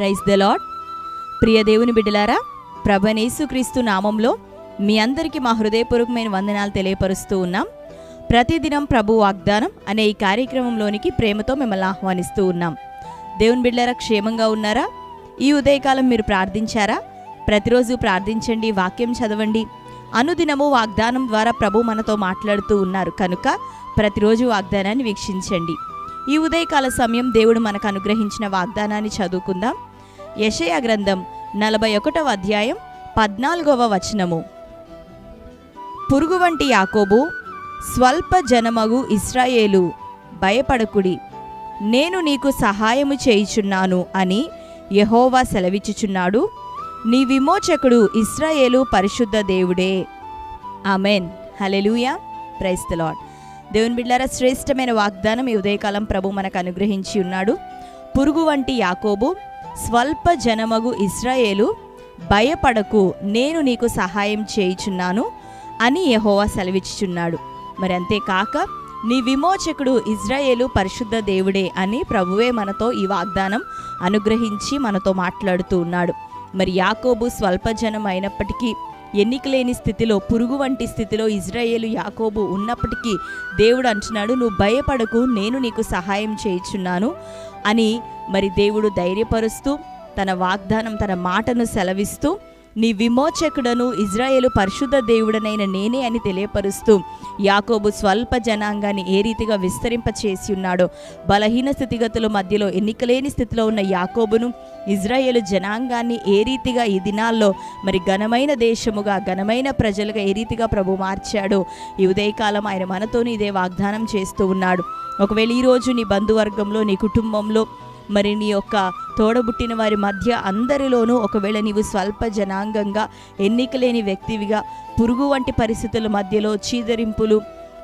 Praise the lord ప్రియ దేవుని బిడ్డలారా ప్రభనేసుక్రీస్తు నామంలో మీ అందరికీ మా హృదయపూర్వకమైన వందనాలు తెలియపరుస్తూ ఉన్నాం. ప్రతిదినం ప్రభు వాగ్దానం అనే ఈ కార్యక్రమంలోనికి ప్రేమతో మిమ్మల్ని ఆహ్వానిస్తూ ఉన్నాం. దేవుని బిడ్డలారా క్షేమంగా ఉన్నారా? ఈ ఉదయకాలం మీరు ప్రార్థించారా? ప్రతిరోజు ప్రార్థించండి వాక్యం చదవండి. అనుదినము వాగ్దానం ద్వారా ప్రభు మనతో మాట్లాడుతూ ఉన్నారు. కనుక ప్రతిరోజు వాగ్దానాన్ని వీక్షించండి. ఈ ఉదయకాల సమయం దేవుడు మనకు అనుగ్రహించిన వాగ్దానాన్ని చదువుకుందాం. యషయ గ్రంథం నలభై ఒకటవ అధ్యాయం పద్నాలుగవ వచనము. పురుగు వంటి యాకోబు స్వల్ప జనమగు ఇస్రాయేలు భయపడకుడి. నేను నీకు సహాయము చేయుచున్నాను అని యహోవా సెలవిచ్చుచున్నాడు. నీ విమోచకుడు ఇస్రాయేలు పరిశుద్ధ దేవుడే. Amen. Hallelujah praise the Lord దేవుని బిడ్డారా శ్రేష్టమైన వాగ్దానం ఈ ఉదయకాలం ప్రభు మనకు అనుగ్రహించి ఉన్నాడు. పురుగు వంటి యాకోబు స్వల్ప జనమగు ఇస్రాయేలు భయపడకు నేను నీకు సహాయం చేయుచున్నాను అని యహోవా సెలవిచ్చుచున్నాడు. మరి అంతేకాక నీ విమోచకుడు ఇజ్రాయేలు పరిశుద్ధ దేవుడే అని ప్రభువే మనతో ఈ వాగ్దానం అనుగ్రహించి మనతో మాట్లాడుతూ ఉన్నాడు. మరి యాకోబు స్వల్ప జనం అయినప్పటికీ ఎన్నికలేని స్థితిలో పురుగు వంటి స్థితిలో ఇజ్రాయేలు యాకోబు ఉన్నప్పటికీ దేవుడు అంటున్నాడు నువ్వు భయపడకు నేను నీకు సహాయం చేయుచున్నాను అని మరి దేవుడు ధైర్యపరుస్తూ తన వాగ్దానం తన మాటను సెలవిస్తూ నీ విమోచకుడను ఇజ్రాయేలు పరిశుద్ధ దేవుడనైన నేనే అని తెలియపరుస్తూ యాకోబు స్వల్ప జనాంగాన్ని ఏ రీతిగా విస్తరింప చేసి ఉన్నాడో బలహీన స్థితిగతుల మధ్యలో ఎన్నికలేని స్థితిలో ఉన్న యాకోబును ఇజ్రాయేలు జనాంగాన్ని ఏ రీతిగా ఈ దినాల్లో మరి ఘనమైన దేశముగా ఘనమైన ప్రజలుగా ఏ రీతిగా ప్రభు మార్చాడో ఈ ఉదయకాలం ఆయన మనతోని ఇదే వాగ్దానం చేస్తూ ఉన్నాడు. ఒకవేళ ఈరోజు నీ బంధువర్గంలో నీ కుటుంబంలో మరి నీ యొక్క తోడబుట్టిన వారి మధ్య అందరిలోనూ ఒకవేళ నీవు స్వల్ప జనాంగంగా ఎన్నికలేని వ్యక్తివిగా పురుగు వంటి పరిస్థితుల మధ్యలో చీదరింపులు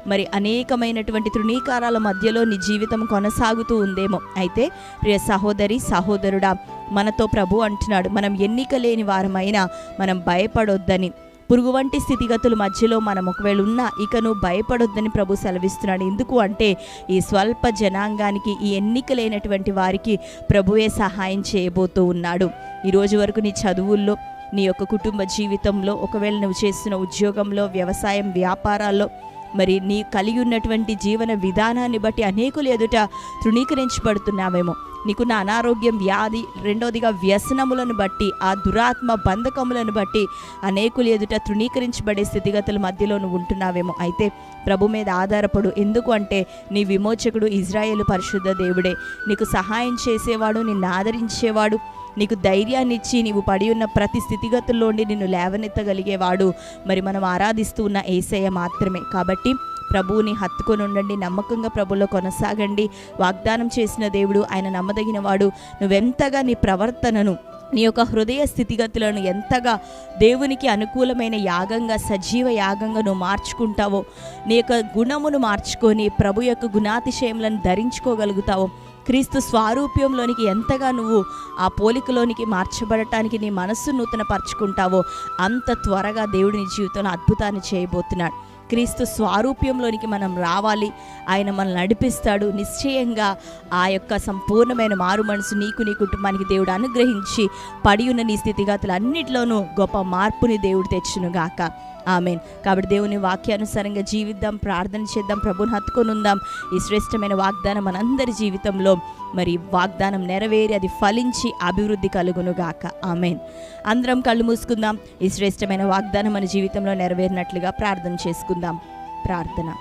మరి అనేకమైనటువంటి తృణీకారాల మధ్యలో నీ జీవితం కొనసాగుతూ ఉందేమో. అయితే ప్రియ సహోదరి సహోదరుడా మనతో ప్రభు అంటున్నాడు మనం ఎన్నిక లేని వారమైనా మనం భయపడొద్దని. పురుగు వంటి స్థితిగతుల మధ్యలో మనం ఒకవేళ ఉన్నా ఇకను భయపడొద్దని ప్రభు సెలవిస్తున్నాడు. ఎందుకు అంటే ఈ స్వల్ప జనాంగానికి ఈ ఎన్నిక లేనటువంటి వారికి ప్రభువే సహాయం చేయబోతూ ఉన్నాడు. ఈరోజు వరకు నీ చదువుల్లో నీ యొక్క కుటుంబ జీవితంలో ఒకవేళ నువ్వు చేస్తున్న ఉద్యోగంలో వ్యవసాయం వ్యాపారాల్లో మరి నీ కలిగి ఉన్నటువంటి జీవన విధానాన్ని బట్టి అనేకులు ఎదుట తృణీకరించబడుతున్నావేమో. నీకున్న అనారోగ్యం వ్యాధి రెండోదిగా వ్యసనములను బట్టి ఆ దురాత్మ బంధకములను బట్టి అనేకులు ఎదుట తృణీకరించబడే స్థితిగతుల మధ్యలో నువ్వు ఉంటున్నావేమో. అయితే ప్రభు మీద ఆధారపడు. ఎందుకు అంటే నీ విమోచకుడు ఇజ్రాయేల్ పరిశుద్ధ దేవుడే. నీకు సహాయం చేసేవాడు నిన్ను ఆదరించేవాడు. నీకు ధైర్యాన్ని ఇచ్చి నీవు పడి ఉన్న ప్రతి స్థితిగతుల్లోండి నిన్ను లేవనెత్తగలిగేవాడు. మరి మనం ఆరాధిస్తూ ఉన్న ఏసయ్య మాత్రమే. కాబట్టి ప్రభువుని హత్తుకొని ఉండండి నమ్మకంగా ప్రభులో కొనసాగండి. వాగ్దానం చేసిన దేవుడు ఆయన నమ్మదగిన వాడు నువ్వెంతగా నీ ప్రవర్తనను నీ యొక్క హృదయ స్థితిగతులను ఎంతగా దేవునికి అనుకూలమైన యాగంగా సజీవ యాగంగా నువ్వు మార్చుకుంటావో నీ యొక్క గుణమును మార్చుకొని ప్రభు యొక్క గుణాతిశయములను ధరించుకోగలుగుతావో క్రీస్తు స్వారూప్యంలోనికి ఎంతగా నువ్వు ఆ పోలికలోనికి మార్చబడటానికి నీ మనస్సు నూతన పరుచుకుంటావో అంత త్వరగా దేవుడి నీ జీవితంలో అద్భుతాన్ని చేయబోతున్నాడు. క్రీస్తు స్వారూప్యంలోనికి మనం రావాలి. ఆయన మనల్ని నడిపిస్తాడు. నిశ్చయంగా ఆ యొక్క సంపూర్ణమైన మారు మనసు నీకు నీ కుటుంబానికి దేవుడు అనుగ్రహించి పడి ఉన్న నీ స్థితిగతులన్నిటిలోనూ గొప్ప మార్పుని దేవుడు తెచ్చునుగాక. ఆమెన్. కాబట్టి దేవుని వాక్యానుసారంగా జీవిద్దాం ప్రార్థన చేద్దాం ప్రభుని హత్తుకొని ఉందాం ఈ శ్రేష్టమైన వాగ్దానం మనందరి జీవితంలో మరి వాగ్దానం నెరవేరి అది ఫలించి అభివృద్ధి కలుగునుగాక. ఆమెన్. అందరం కళ్ళు మూసుకుందాం. ఈ శ్రేష్టమైన వాగ్దానం మన జీవితంలో నెరవేరినట్లుగా ప్రార్థన చేసుకుందాం. ప్రార్థన.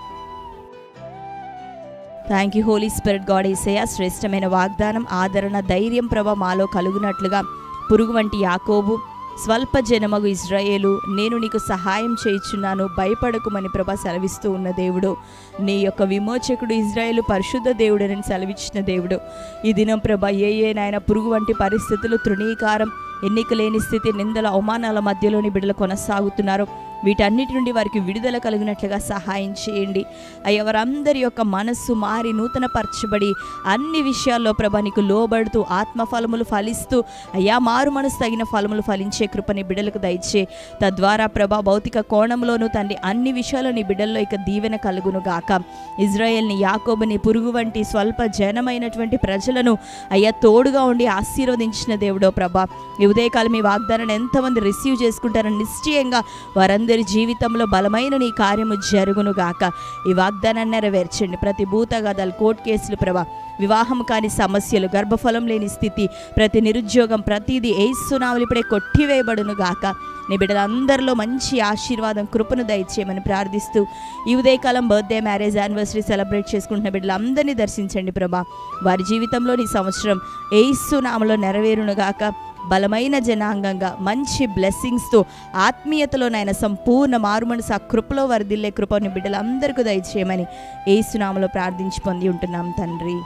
Thank you holy spirit God ఈసయ శ్రేష్టమైన వాగ్దానం ఆదరణ ధైర్యం ప్రభ మాలో కలుగునట్లుగా. పురుగు వంటి యాకోబు స్వల్ప జనమగు ఇజ్రాయేలు నేను నీకు సహాయం చేయుచున్నాను భయపడకుమని ప్రభ సెలవిస్తూ ఉన్న దేవుడు. నీ యొక్క విమోచకుడు ఇజ్రాయేలు పరిశుద్ధ దేవుడని సెలవిచ్చిన దేవుడు. ఈ దినం ప్రభ ఏ ఏ నాయన పురుగు వంటి పరిస్థితులు తృణీకారం ఎన్నిక లేని స్థితి నిందల అవమానాల మధ్యలోని బిడ్డలు కొనసాగుతున్నారు. వీటన్నిటి నుండి వారికి విడుదల కలిగినట్లుగా సహాయం చేయండి. అయ్యా వారందరి యొక్క మనస్సు మారి నూతనపరచబడి అన్ని విషయాల్లో ప్రభా నీకు లోబడుతూ ఆత్మ ఫలములు ఫలిస్తూ అయ్యా మారు మనసు తగిన ఫలములు ఫలించే కృపని బిడ్డలకు దయచే. తద్వారా ప్రభా భౌతిక కోణంలోనూ తండ్రి అన్ని విషయాల్లో నీ బిడ్డల్లో ఇక దీవెన కలుగును గాక. ఇజ్రాయెల్ని యాకోబుని పురుగు వంటి స్వల్ప జనమైనటువంటి ప్రజలను అయ్యా తోడుగా ఉండి ఆశీర్వదించిన దేవుడో ప్రభా. ఈ ఉదయకాలం మీ వాగ్దానాన్ని ఎంతమంది రిసీవ్ చేసుకుంటారని నిశ్చయంగా వారందరూ అందరి జీవితంలో బలమైన నీ కార్యము జరుగును గాక ఈ వాగ్దానాన్ని నెరవేర్చండి. ప్రతి భూతగాదాలు కోర్టు కేసులు ప్రభా వివాహం కాని సమస్యలు గర్భఫలం లేని స్థితి ప్రతి నిరుద్యోగం ప్రతిదీ ఏసునాములు ఇప్పుడే కొట్టివేయబడును గాక నీ బిడ్డలందరిలో మంచి ఆశీర్వాదం కృపను దయచేయమని ప్రార్థిస్తూ ఈ ఉదయకాలం బర్త్డే మ్యారేజ్ యానివర్సరీ సెలబ్రేట్ చేసుకుంటున్న బిడ్డలందరినీ దర్శించండి ప్రభా. వారి జీవితంలో నీ సంవత్సరం ఏసునామలో నెరవేరును గాక బలమైన జనాంగంగా మంచి బ్లెస్సింగ్స్తో ఆత్మీయతలో నాయన సంపూర్ణ మారుమనసు ఆ కృపలో వరదిల్లే కృపని బిడ్డలందరికీ దయచేయమని ఏసునామలో ప్రార్థించి పొంది ఉంటున్నాం తండ్రి.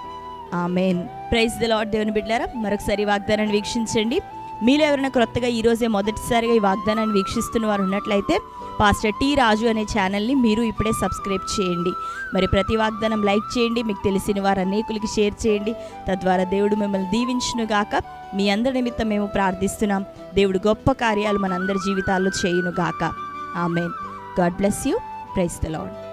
ఆమెన్. ప్రైజ్ ద లాడ్ దేవుని బిడ్డారా మరొకసారి వాగ్దానాన్ని వీక్షించండి. మీలో ఎవరైనా క్రొత్తగా ఈరోజే మొదటిసారిగా ఈ వాగ్దానాన్ని వీక్షిస్తున్న వారు ఉన్నట్లయితే పాస్టర్ టీ రాజు అనే ఛానల్ని మీరు ఇప్పుడే సబ్స్క్రైబ్ చేయండి. మరి ప్రతి వాగ్దానం లైక్ చేయండి మీకు తెలిసిన వారు అనేకులకి షేర్ చేయండి. తద్వారా దేవుడు మిమ్మల్ని దీవించునుగాక మీ అందరి నిమిత్తం మేము ప్రార్థిస్తున్నాం. దేవుడు గొప్ప కార్యాలు మనందరి జీవితాల్లో చేయునుగాక amen. God bless you. Praise the Lord